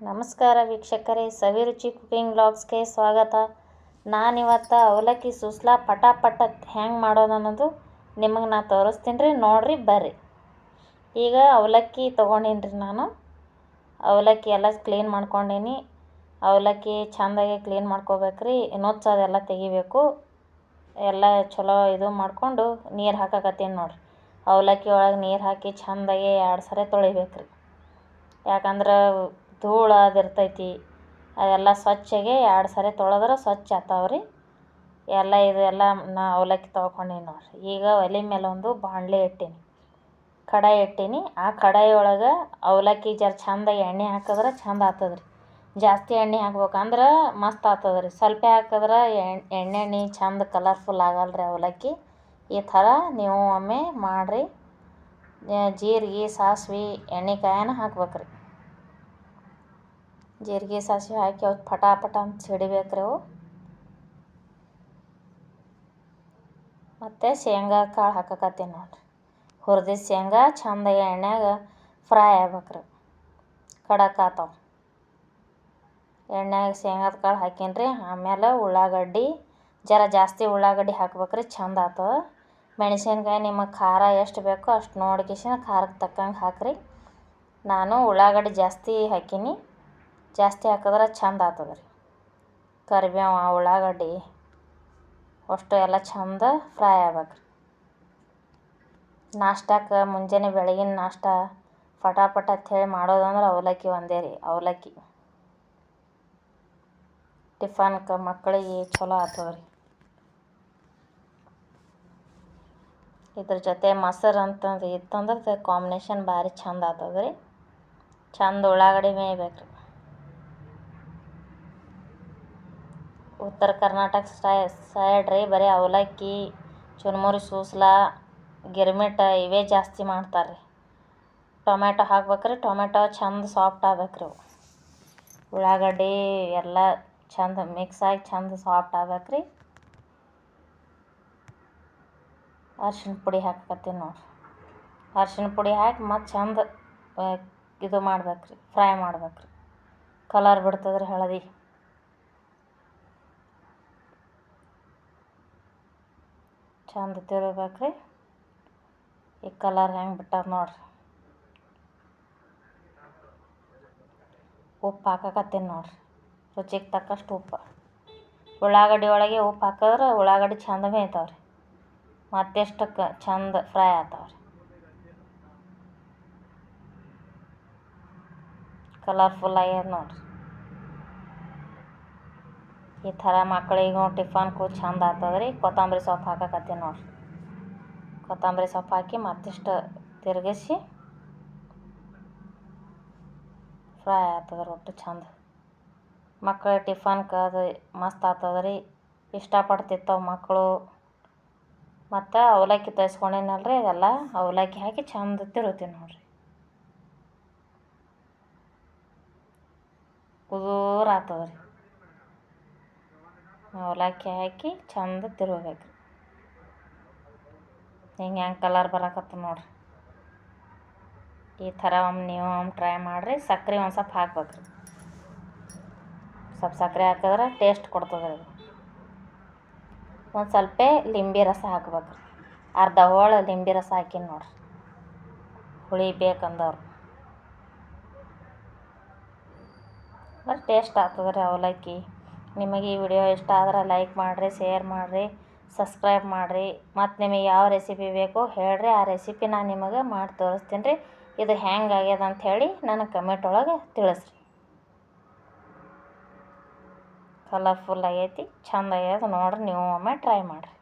ನಮಸ್ಕಾರ ವೀಕ್ಷಕರೇ ಸವಿರುಚಿ ಕುಕಿಂಗ್ ಬ್ಲಾಗ್ಸ್ಗೆ ಸ್ವಾಗತ. ನಾನಿವತ್ತು ಅವಲಕ್ಕಿ ಸುಸ್ಲಾ ಪಟಾಪಟ ಪಟ ಹೆಂಗೆ ಮಾಡೋದು ಅನ್ನೋದು ನಿಮಗೆ ನಾ ತೋರಿಸ್ತೀನಿ ರೀ, ನೋಡಿರಿ, ಬರ್ರಿ. ಈಗ ಅವಲಕ್ಕಿ ತೊಗೊಂಡೀನಿ ರೀ ನಾನು. ಅವಲಕ್ಕಿ ಎಲ್ಲ ಕ್ಲೀನ್ ಮಾಡ್ಕೊಂಡೀನಿ. ಅವಲಕ್ಕಿ ಚೆಂದಾಗಿ ಕ್ಲೀನ್ ಮಾಡ್ಕೋಬೇಕ್ರಿ ರೀ ನುಚ್ಚು ಅದೆಲ್ಲ ತೆಗಿಬೇಕು. ಎಲ್ಲ ಚಲೋ ಇದು ಮಾಡಿಕೊಂಡು ನೀರು ಹಾಕಕತ್ತೀನಿ ನೋಡಿರಿ. ಅವಲಕ್ಕಿ ಒಳಗೆ ನೀರು ಹಾಕಿ ಚೆಂದಾಗಿ ಎರಡು ಸರಿ ತೊಳಿಬೇಕು ರೀ. ಯಾಕಂದ್ರೆ ಧೂಳು ಅದು ಇರ್ತೈತಿ ಅದೆಲ್ಲ ಸ್ವಚ್ಛಗೆ ಎರಡು ಸರಿ ತೊಳೆದ್ರೆ ಸ್ವಚ್ಛ ಆಗ್ತಾವೆ ರೀ ಎಲ್ಲ ಇದು ಎಲ್ಲ ನಾ ಅವಲಕ್ಕಿ ತೊಳ್ಕೊಂಡೀನಿ ನೋಡಿರಿ. ಈಗ ಒಲೆ ಮೇಲೆ ಒಂದು ಬಾಣಲೆ ಇಟ್ಟೀನಿ. ಕಡಾಯಿ ಇಟ್ಟೀನಿ. ಆ ಕಡಾಯಿ ಒಳಗೆ ಅವಲಕ್ಕಿ ಜರ ಚಂದ ಎಣ್ಣೆ ಹಾಕಿದ್ರೆ ಚೆಂದ ಆಗ್ತದೆ ರೀ ಜಾಸ್ತಿ ಎಣ್ಣೆ ಹಾಕ್ಬೇಕಂದ್ರೆ ಮಸ್ತ್ ಆಗ್ತದೆ ರೀ ಸ್ವಲ್ಪ ಹಾಕಿದ್ರೆ ಎಣ್ಣೆ ಎಣ್ಣೆ ಚೆಂದ ಕಲರ್ಫುಲ್ ಆಗಲ್ಲ ರೀ ಅವಲಕ್ಕಿ. ಈ ಥರ ನೀವು ಒಮ್ಮೆ ಮಾಡಿರಿ. ಜೀರಿಗೆ, ಸಾಸ್ವೆ ಎಣ್ಣೆ ಕಾಯನ ಹಾಕ್ಬೇಕು ರೀ ಜೀರಿಗೆ, ಸಾಸಿವೆ ಹಾಕಿ ಅವು ಪಟಾಪಟ ಪಟ ಅಂತ ಸಿಡಿಬೇಕು ರೀ ಅವು. ಮತ್ತು ಶೇಂಗಾ ಕಾಳು ಹಾಕಕತ್ತೀನಿ ನೋಡಿರಿ. ಹುರಿದ ಶೇಂಗಾ ಚಂದ ಎಣ್ಣೆಗ ಫ್ರೈ ಆಗ್ಬೇಕು ರೀ ಕಡಕ್ ಆತಾವೆ. ಎಣ್ಣೆಯಾಗ ಶೇಂಗಾದ ಕಾಳು ಹಾಕೀನಿ ರೀ ಆಮೇಲೆ ಉಳ್ಳಾಗಡ್ಡಿ, ಜರ ಜಾಸ್ತಿ ಉಳ್ಳಾಗಡ್ಡಿ ಹಾಕ್ಬೇಕು ರೀ ಚೆಂದ ಆಗ್ತದೆ ಮೆಣಸಿನ್ಕಾಯಿ ನಿಮಗೆ ಖಾರ ಎಷ್ಟು ಬೇಕೋ ಅಷ್ಟು ನೋಡ್ಕೇಶಿನ ಖಾರಕ್ಕೆ ತಕ್ಕಂಗೆ ಹಾಕಿರಿ. ನಾನು ಉಳ್ಳಾಗಡ್ಡಿ ಜಾಸ್ತಿ ಹಾಕೀನಿ. ಜಾಸ್ತಿ ಹಾಕಿದ್ರೆ ಚೆಂದ ಆಗ್ತದೆ ರೀ. ಕರಿಬೇವು, ಉಳ್ಳಾಗಡ್ಡಿ, ಅಷ್ಟು ಎಲ್ಲ ಚೆಂದ ಫ್ರೈ ಆಗ್ಬೇಕು ರೀ. ನಾಷ್ಟಕ್ಕೆ ಮುಂಜಾನೆ ಬೆಳಗಿನ ನಾಷ್ಟ ಪಟಾಪಟ ಹೇಳಿ ಮಾಡೋದಂದ್ರೆ ಅವಲಕ್ಕಿ ಒಂದೇ ರೀ, ಅವಲಕ್ಕಿ. ಟಿಫನ್ಗೆ ಮಕ್ಕಳಿಗೆ ಚಲೋ ಆಗ್ತದ ರೀ. ಇದ್ರ ಜೊತೆ ಮೊಸರು ಅಂತಂದು ಇತ್ತಂದ್ರೆ ಕಾಂಬಿನೇಷನ್ ಭಾರಿ ಚಂದ ಆಗ್ತದೆ ರೀ. ಚೆಂದ ಉಳ್ಳಾಗಡ್ಡಿ ಮೇಯ್ಬೇಕು ರೀ. ಉತ್ತರ ಕರ್ನಾಟಕ ಸೈಡ್ ರೀ, ಬರೀ ಅವಲಕ್ಕಿ, ಚುರುಮುರಿ, ಸೂಸ್ಲಾ, ಗಿರ್ಮಿಟ್ ಇವೇ ಜಾಸ್ತಿ ಮಾಡ್ತಾರೆ ರೀ ಟೊಮೆಟೊ ಹಾಕ್ಬೇಕ್ರಿ ಟೊಮೆಟೊ ಚೆಂದ ಸಾಫ್ಟ್ ಆಗ್ಬೇಕು ರೀ ಉಳ್ಳಾಗಡ್ಡಿ ಎಲ್ಲ ಚೆಂದ ಮಿಕ್ಸ್ ಆಗಿ ಚೆಂದ ಸಾಫ್ಟ್ ಆಗ್ಬೇಕು ರೀ ಅರ್ಶಿನ ಪುಡಿ ಹಾಕತ್ತೀನಿ ನೋಡಿರಿ. ಅರ್ಶಿನ ಪುಡಿ ಹಾಕಿ ಮತ್ತು ಚೆಂದ ಇದು ಮಾಡ್ಬೇಕು ರೀ ಫ್ರೈ ಮಾಡ್ಬೇಕು ರೀ ಕಲರ್ ಬಿಡ್ತದೆ ರೀ ಹಳದಿ. ಚೆಂದ ತಿರುಗ್ಬೇಕು ರೀ ಈ ಕಲರ್ ಹೆಂಗೆ ಬಿಟ್ಟಾರ ನೋಡಿರಿ. ಉಪ್ಪು ಹಾಕಕತ್ತೀನಿ ನೋಡಿರಿ. ರುಚಿಗೆ ತಕ್ಕಷ್ಟು ಉಪ್ಪು. ಉಳ್ಳಾಗಡ್ಡಿ ಒಳಗೆ ಉಪ್ಪು ಹಾಕಿದ್ರೆ ಉಳ್ಳಾಗಡ್ಡಿ ಚಂದ ಬೇಯ್ತಾವೆ ರೀ ಮತ್ತೆಷ್ಟಕ್ಕೆ ಚಂದ ಫ್ರೈ ಆಗ್ತಾವೆ ರೀ ಕಲರ್ಫುಲ್ ಆಗ್ಯದ ನೋಡಿರಿ. ಈ ಥರ ಮಕ್ಕಳಿಗೂ ಟಿಫನ್ಗೂ ಚಂದ ಆಗ್ತದೆ ರೀ ಕೊತ್ತಂಬರಿ ಸೊಪ್ಪು ಹಾಕಕತ್ತೀನಿ ನೋಡಿರಿ. ಕೊತ್ತಂಬರಿ ಸೊಪ್ಪು ಹಾಕಿ ಮತ್ತಿಷ್ಟು ತಿರುಗಿಸಿ ಫ್ರೈ ಆಗ್ತದೆ ರೊಟ್ಟಿ ಚಂದ. ಮಕ್ಕಳ ಟಿಫನ್ಗೆ ಅದು ಮಸ್ತ್ ಆಗ್ತದೆ ರೀ ಇಷ್ಟಪಟ್ಟು ಮಕ್ಕಳು. ಮತ್ತು ಅವಲಕ್ಕಿ ತರಿಸ್ಕೊಂಡಿನಲ್ರಿ ಅದೆಲ್ಲ. ಅವಲಕ್ಕಿ ಹಾಕಿ ಚೆಂದ ತಿರುಗ್ತೀನಿ ನೋಡಿರಿ. ಕುದೂರ ಆಗ್ತದೆ ರೀ ಅವಲಕ್ಕಿ ಹಾಕಿ ಚಂದ ತಿರುಗಬೇಕು. ಹಿಂಗೆ ಹೆಂಗೆ ಕಲರ್ ಬರಕತ್ತ ನೋಡಿರಿ. ಈ ಥರ ಒಮ್ಮೆ ನೀವು ಒಮ್ಮೆ ಟ್ರೈ ಮಾಡಿರಿ ಸಕ್ಕರೆ ಒಂದು ಸ್ವಲ್ಪ ಹಾಕ್ಬೇಕು ರೀ ಸ್ವಲ್ಪ ಸಕ್ಕರೆ ಹಾಕಿದ್ರೆ ಟೇಸ್ಟ್ ಕೊಡ್ತದೆ ರೀ ಒಂದು ಸ್ವಲ್ಪ ಲಿಂಬೆ ರಸ ಹಾಕ್ಬೇಕು ರೀ ಅರ್ಧ ಹೋಳು ಲಿಂಬೆ ರಸ ಹಾಕಿನಿ ನೋಡಿರಿ. ಹುಳಿ ಬೇಕಂದವ್ರು. ಮತ್ತು ಟೇಸ್ಟ್ ಆಗ್ತದೆ ರೀ ಅವಲಕ್ಕಿ. ನಿಮಗೆ ಈ ವಿಡಿಯೋ ಇಷ್ಟ ಆದ್ರೆ ಲೈಕ್ ಮಾಡಿರಿ, ಶೇರ್ ಮಾಡಿರಿ, ಸಬ್ಸ್ಕ್ರೈಬ್ ಮಾಡಿರಿ. ಮತ್ತು ನಿಮಗೆ ಯಾವ ರೆಸಿಪಿ ಬೇಕೋ ಹೇಳ್ರಿ, ಆ ರೆಸಿಪಿ ನಾನು ನಿಮಗೆ ಮಾಡಿ ತೋರಿಸ್ತೀನಿ ರೀ. ಇದು ಹೆಂಗೆ ಆಗ್ಯದ ಅಂಥೇಳಿ ನನಗೆ ಕಮೆಂಟ್ ಒಳಗೆ ತಿಳಿಸ್ರಿ. ಕಲರ್ಫುಲ್ ಆಗೈತಿ, ಚಂದ ಆಗ್ಯದ ನೋಡಿರಿ, ನೀವು ಒಮ್ಮೆ ಟ್ರೈ ಮಾಡಿರಿ.